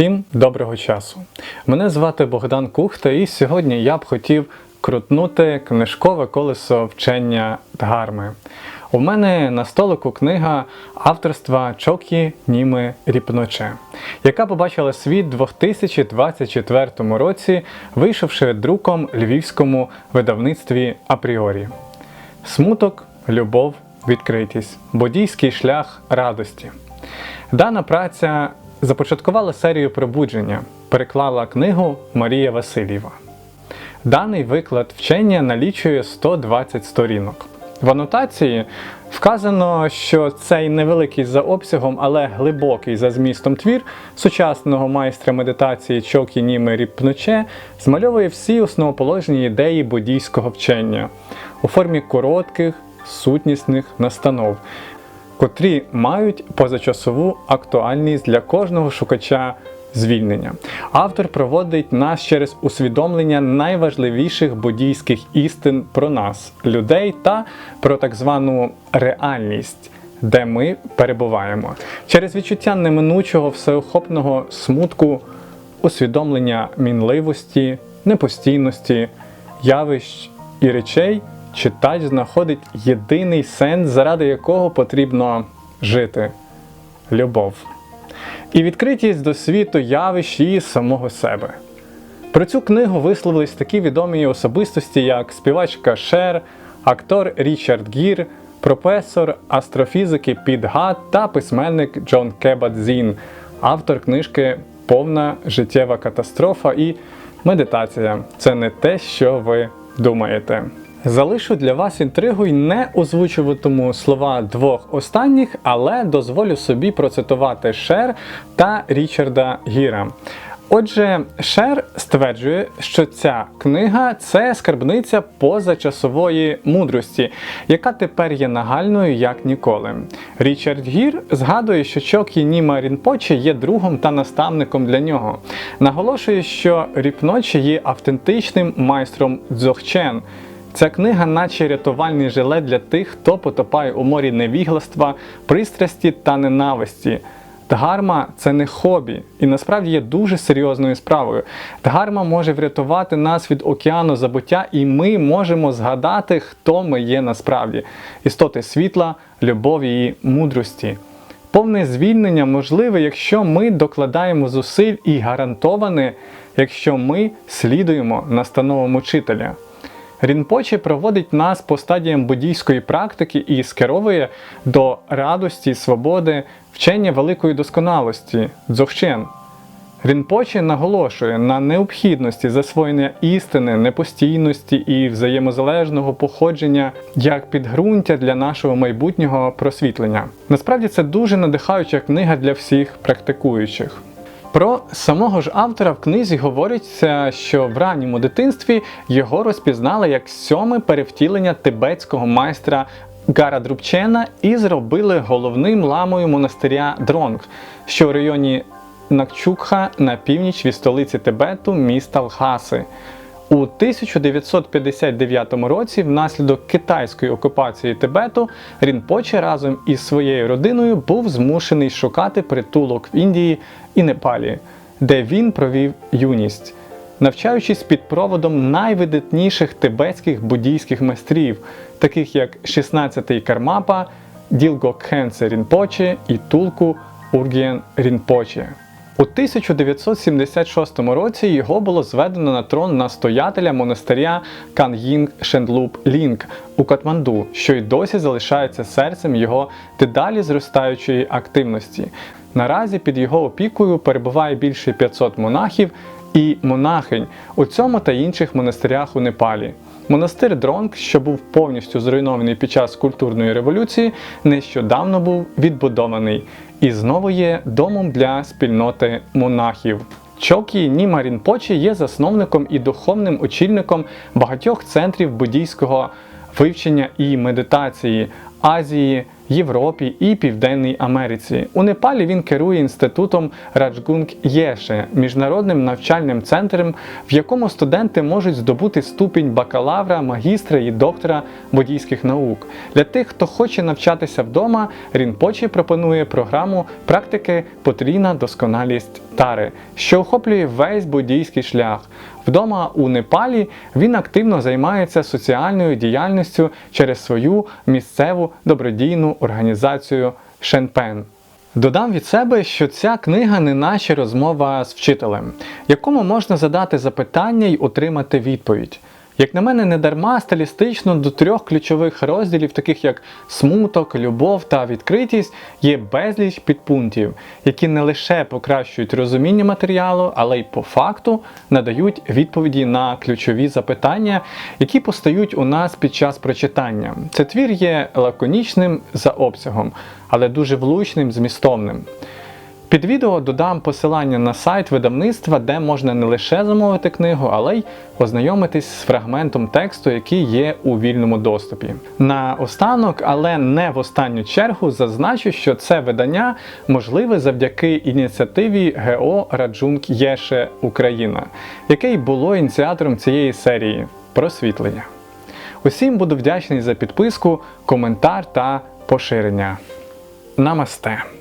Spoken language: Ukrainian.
Всім доброго часу! Мене звати Богдан Кухта, і сьогодні я б хотів крутнути книжкове колесо вчення Дгарми. У мене на столику книга авторства Чокі Німи Ріпноче, яка побачила світ у 2024 році, вийшовши друком львівському видавництві Апріорі. Смуток, любов, відкритість, бодійський шлях радості. Дана праця започаткувала серію пробудження, переклала книгу Марія Васильєва. Даний виклад вчення налічує 120 сторінок. В анотації вказано, що цей невеликий за обсягом, але глибокий за змістом твір сучасного майстра медитації Чокі Німи Ріпноче змальовує всі основоположні ідеї буддійського вчення у формі коротких, сутнісних настанов, котрі мають позачасову актуальність для кожного шукача звільнення. Автор проводить нас через усвідомлення найважливіших буддійських істин про нас, людей та про так звану реальність. Де ми перебуваємо через відчуття неминучого всеохопного смутку, усвідомлення мінливості, непостійності, явищ і речей, читач знаходить єдиний сенс, заради якого потрібно жити любов і відкритість до світу явищ і самого себе. Про цю книгу висловились такі відомі особистості, як співачка Шер, актор Річард Гір, професор астрофізики Піт Гат та письменник Джон Кебат Зін, автор книжки Повна життєва катастрофа і медитація. Це не те, що ви думаєте. Залишу для вас інтригу й не озвучуватиму слова двох останніх, але дозволю собі процитувати Шер та Річарда Гіра. Отже, Шер стверджує, що ця книга це скарбниця позачасової мудрості, яка тепер є нагальною як ніколи. Річард Гір згадує, що Чокі Німа Рінпоче є другом та наставником для нього. Наголошує, що Ріпноче є автентичним майстром дзохчен. Ця книга, наче рятувальний жилет для тих, хто потопає у морі невігластва, пристрасті та ненависті. Дгарма це не хобі і насправді є дуже серйозною справою. Дгарма може врятувати нас від океану забуття, і ми можемо згадати, хто ми є насправді: істоти світла, любові і мудрості. Повне звільнення можливе, якщо ми докладаємо зусиль і гарантоване, якщо ми слідуємо настановам учителя. Рінпоче проводить нас по стадіям буддійської практики і скеровує до радості, свободи, вчення великої досконалості дзогчен. Рінпоче наголошує на необхідності засвоєння істини, непостійності і взаємозалежного походження як підґрунтя для нашого майбутнього просвітлення. Насправді це дуже надихаюча книга для всіх практикуючих. Про самого ж автора в книзі говориться, що в ранньому дитинстві його розпізнали як сьоме перевтілення тибетського майстра Гара Друбчена і зробили головним ламою монастиря Дронг, що в районі Накчукха на північ від столиці Тибету міста Лхаси. У 1959 році, внаслідок китайської окупації Тибету, Рінпоче разом із своєю родиною був змушений шукати притулок в Індії і Непалі, де він провів юність, навчаючись під проводом найвидатніших тибетських буддійських майстрів, таких як 16-й Кармапа, Ділго Кхенце Рінпоче і Тулку Ургєн Рінпоче. У 1976 році його було зведено на трон настоятеля монастиря Кан'їнг Шендлуп Лінг у Катманду, що й досі залишається серцем його дедалі зростаючої активності. Наразі під його опікою перебуває більше 500 монахів і монахинь у цьому та інших монастирях у Непалі. Монастир Дронг, що був повністю зруйнований під час культурної революції, нещодавно був відбудований і знову є домом для спільноти монахів. Чокі Німа Рінпочі є засновником і духовним очільником багатьох центрів буддійського вивчення і медитації Азії, Європі і Південній Америці. У Непалі він керує інститутом Раджгунг Єше, міжнародним навчальним центром, в якому студенти можуть здобути ступінь бакалавра, магістра і доктора буддійських наук. Для тих, хто хоче навчатися вдома, Рінпочі пропонує програму практики потрійна досконалість тари, що охоплює весь буддійський шлях. Вдома у Непалі він активно займається соціальною діяльністю через свою місцеву добродійну організацію Шенпен. Додам від себе, що ця книга не наче розмова з вчителем, якому можна задати запитання й отримати відповідь. Як на мене, не дарма стилістично до трьох ключових розділів, таких як смуток, любов та відкритість, є безліч підпунктів, які не лише покращують розуміння матеріалу, але й по факту надають відповіді на ключові запитання, які постають у нас під час прочитання. Це твір є лаконічним за обсягом, але дуже влучним, змістовним. Під відео додам посилання на сайт видавництва, де можна не лише замовити книгу, але й ознайомитись з фрагментом тексту, який є у вільному доступі. На останок, але не в останню чергу, зазначу, що це видання можливе завдяки ініціативі ГО Раджунг Єше Україна, який було ініціатором цієї серії просвітлення. Усім буду вдячний за підписку, коментар та поширення. Намасте!